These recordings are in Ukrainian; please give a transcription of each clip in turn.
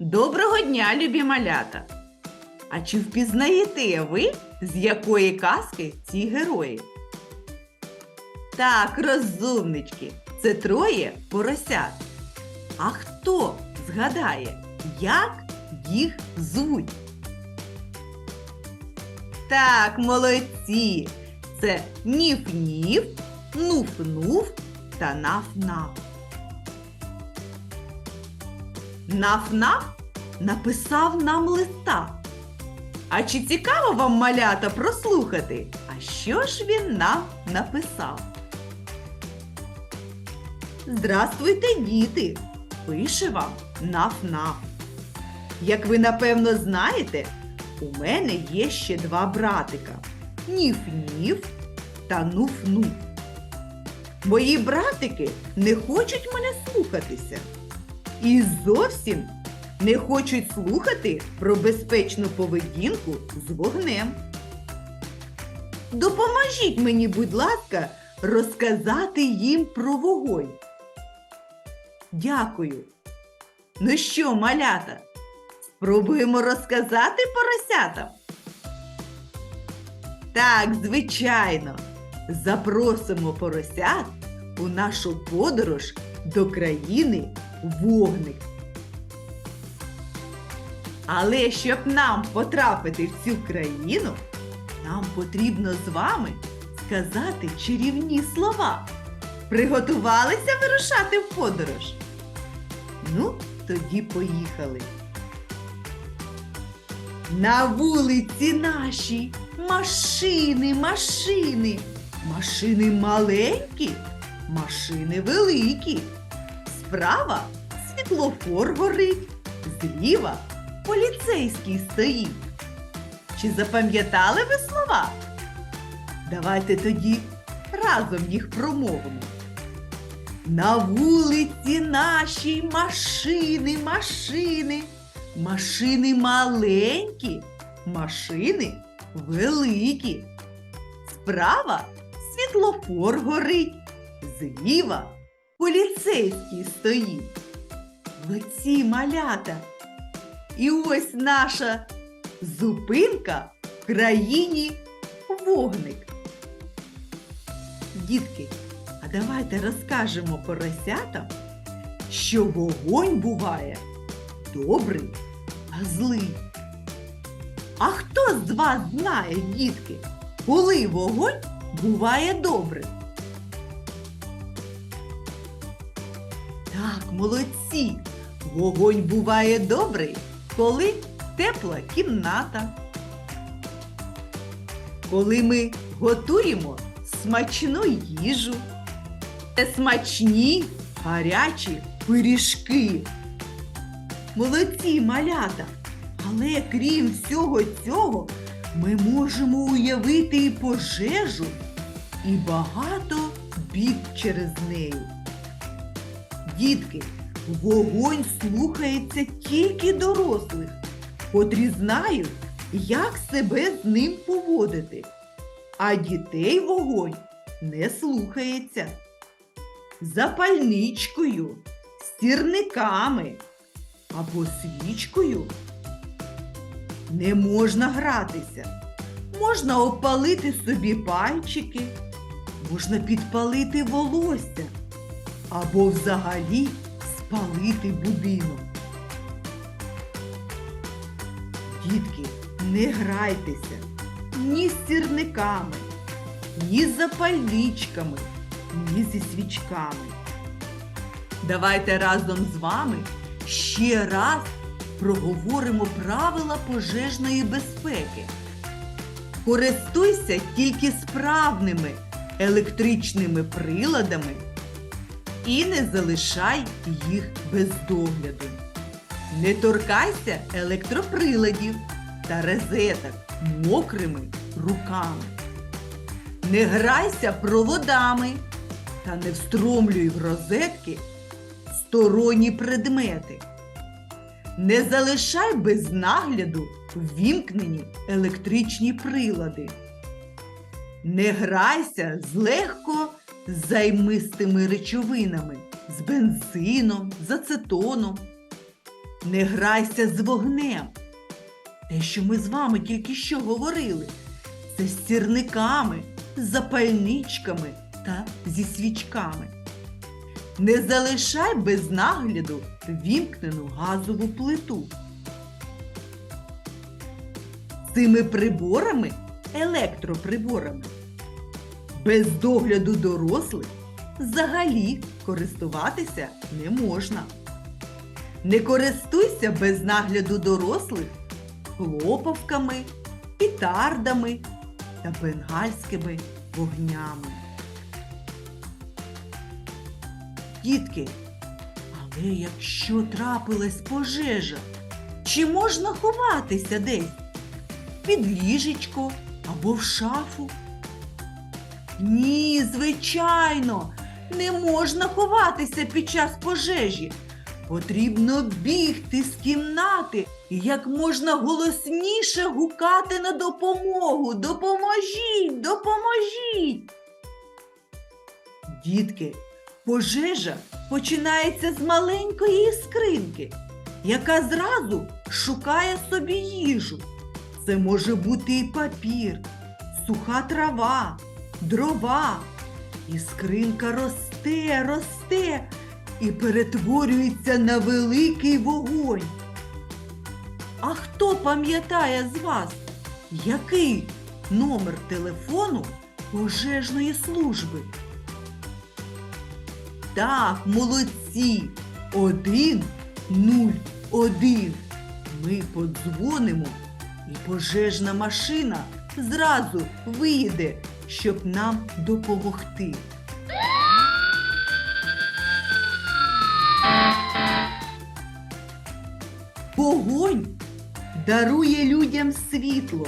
Доброго дня, любі малята! А чи впізнаєте ви, з якої казки ці герої? Так, розумнички, це троє поросят. А хто згадає, як їх звуть? Так, молодці! Це ніф-ніф, нуф-нуф та наф-наф. Наф-наф написав нам листа. А чи цікаво вам малята прослухати? А що ж він нам написав? Здравствуйте, діти! Пише вам наф-наф. Як ви напевно знаєте, у мене є ще два братика Ніф-Ніф та Нуф-Нуф. Мої братики не хочуть мене слухатися і зовсім не хочуть слухати про безпечну поведінку з вогнем. Допоможіть мені, будь ласка, розказати їм про вогонь. Дякую. Ну що, малята, спробуємо розказати поросятам? Так, звичайно, запросимо поросят у нашу подорож до країни вогник. Але щоб нам потрапити в цю країну, нам потрібно з вами сказати чарівні слова. Приготувалися вирушати в подорож? Ну, тоді поїхали. На вулиці нашій машини, машини, машини маленькі, машини великі. Справа світлофор горить, зліва поліцейський стоїть. Чи запам'ятали ви слова? Давайте тоді разом їх промовимо. На вулиці нашій машини, машини, машини маленькі, машини великі. Справа світлофор горить, зліва поліцейський стоїть. Оці малята. І ось наша зупинка в країні вогник. Дітки, а давайте розкажемо поросятам, що вогонь буває добрий, а злий. А хто з вас знає, дітки, коли вогонь буває добрим? Так, молодці! Вогонь буває добрий, коли тепла кімната. Коли ми готуємо смачну їжу, Це смачні гарячі пиріжки. Молодці малята! Але крім всього цього, ми можемо уявити і пожежу, і багато бід через неї. Дітки, вогонь слухається тільки дорослих, котрі знають, як себе з ним поводити. А дітей вогонь не слухається. Запальничкою, стірниками або свічкою не можна гратися. Можна опалити собі пальчики, можна підпалити волосся або взагалі спалити будинок. Дітки, не грайтеся ні з сірниками, ні з запальничками, ні зі свічками. Давайте разом з вами ще раз проговоримо правила пожежної безпеки. Користуйся тільки справними електричними приладами і не залишай їх без догляду. Не торкайся електроприладів та розеток мокрими руками. Не грайся проводами та не встромлюй в розетки сторонні предмети. Не залишай без нагляду ввімкнені електричні прилади. Не грайся з легко займистими речовинами, з бензином, з ацетоном. не грайся з вогнем. Те, що ми з вами тільки що говорили, це з сірниками, з запальничками та зі свічками. Не залишай без нагляду вімкнену газову плиту. Цими приборами, електроприборами, без догляду дорослих взагалі користуватися не можна. Не користуйся без нагляду дорослих хлопавками, пітардами та бенгальськими вогнями. Дітки, але якщо трапилась пожежа, чи можна ховатися десь? Під ліжечко або в шафу? Ні, звичайно, не можна ховатися під час пожежі. Потрібно бігти з кімнати і як можна голосніше гукати на допомогу. Допоможіть, допоможіть. Дітки, пожежа починається з маленької іскринки, яка зразу шукає собі їжу. Це може бути і папір, суха трава, дрова. Іскринка росте, росте і перетворюється на великий вогонь. А хто пам'ятає з вас, який номер телефону пожежної служби? Так, молодці. Один, нуль, один. Ми подзвонимо, і пожежна машина зразу виїде, щоб нам допомогти. Вогонь дарує людям світло.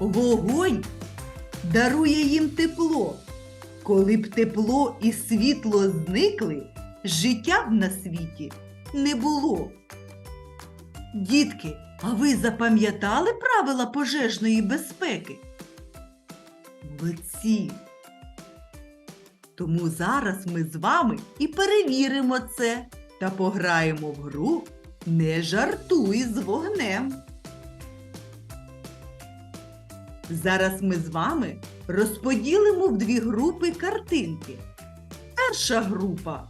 Вогонь дарує їм тепло. Коли б тепло і світло зникли, життя б на світі не було. Дітки, а ви запам'ятали правила пожежної безпеки? Молодці! Тому зараз ми з вами і перевіримо це та пограємо в гру Не жартуй з вогнем. Зараз ми з вами розподілимо в дві групи картинки. Перша група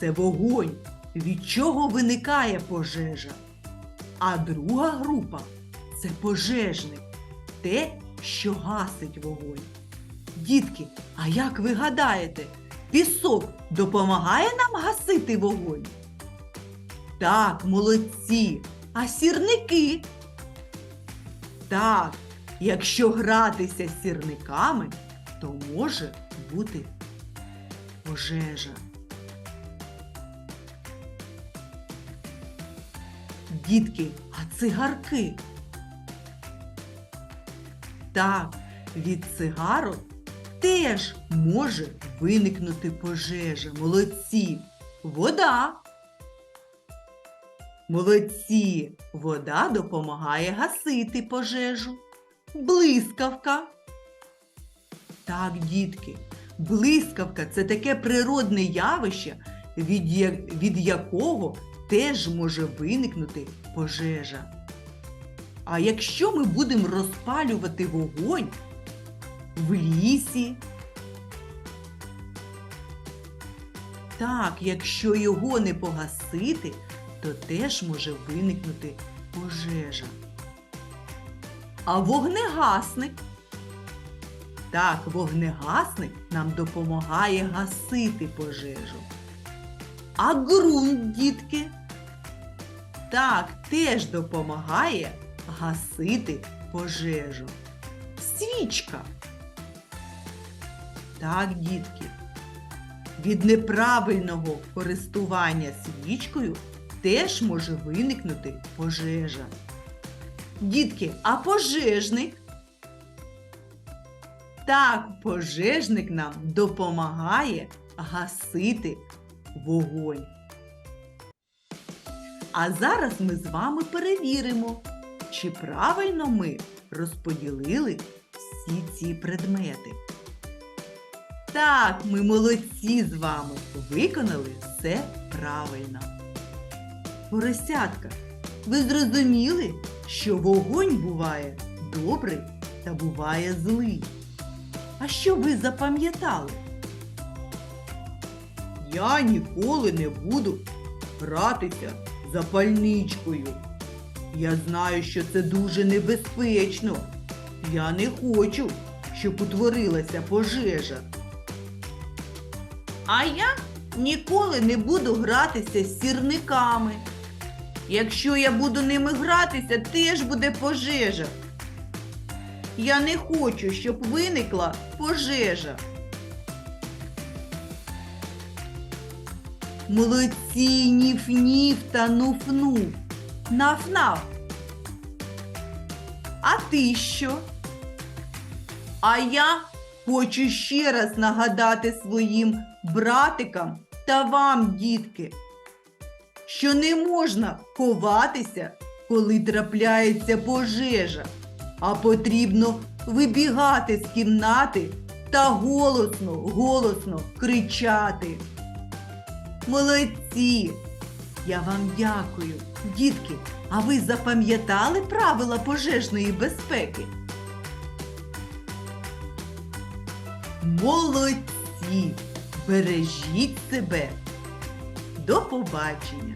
це вогонь, від чого виникає пожежа. А друга група це пожежник, те, що гасить вогонь. Дітки, а як ви гадаєте, пісок допомагає нам гасити вогонь? Так, молодці. А сірники? Так, якщо гратися з сірниками, то може бути пожежа. Дітки, а цигарки? Так, від цигарок теж може виникнути пожежа. Молодці. Вода. Молодці. Вода допомагає гасити пожежу. Блискавка. Так, дітки, блискавка це таке природне явище, від, якого теж може виникнути пожежа. А якщо ми будемо розпалювати вогонь в лісі, так, якщо його не погасити, то теж може виникнути пожежа. А вогнегасник? Так, вогнегасник нам допомагає гасити пожежу. А ґрунт, дітки? Так, теж допомагає гасити пожежу. Свічка. Так, дітки. Від неправильного користування свічкою теж може виникнути пожежа. Дітки, а пожежник? Так, пожежник нам допомагає гасити вогонь. А зараз ми з вами перевіримо, чи правильно ми розподілили всі ці предмети. Так, ми молодці з вами виконали все правильно. поросятка, ви зрозуміли, що вогонь буває добрий та буває злий. А що ви запам'ятали? Я ніколи не буду гратися запальничкою. Я знаю, що це дуже небезпечно. Я не хочу, щоб утворилася пожежа. А я ніколи не буду гратися з сірниками. Якщо я буду ними гратися, теж буде пожежа. Я не хочу, щоб виникла пожежа. Молодці, ніф-ніф та нуф-нуф. Наф-наф. А ти що? А я хочу ще раз нагадати своїм братикам та вам, дітки, що не можна ховатися, коли трапляється пожежа, а потрібно вибігати з кімнати та голосно, голосно кричати. Молодці! Я вам дякую. Дітки, а ви запам'ятали правила пожежної безпеки? Молодці! Бережіть себе! До побачення!